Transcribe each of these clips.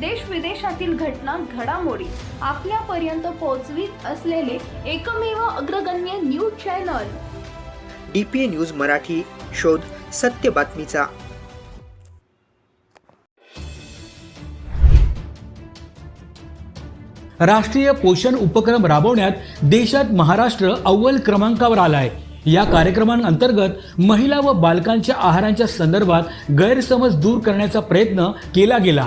देश विदेशातील घटना घडामोडी आपल्यापर्यंत पोहोचवीत असलेले एकमेव अग्रगण्य news channel. D P A news Marathi शोध सत्य बातमीचा. राष्ट्रीय पोषण उपक्रम राबवण्यात देशात महाराष्ट्र अव्वल क्रमांकावर आलाय. या कार्यक्रमांतर्गत महिला व बालकांच्या आहारांच्या संदर्भात गैरसमज दूर करण्याचा प्रयत्न केला गेला.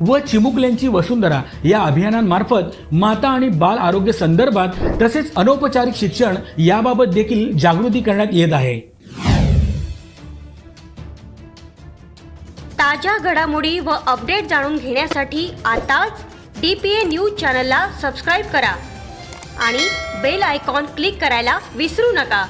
व चिमुकल्यांची वसुंधरा या अभियानांमार्फत माता आणि बाल आरोग्य संदर्भात तसेच अनौपचारिक शिक्षण याबाबत देखील जागृती करण्यात येत आहे. ताज्या घडामोडी व अपडेट जाणून घेण्यासाठी आताच डी पी ए न्यूज चॅनलला सबस्क्राईब करा आणि बेल आयकॉन क्लिक करायला विसरू नका.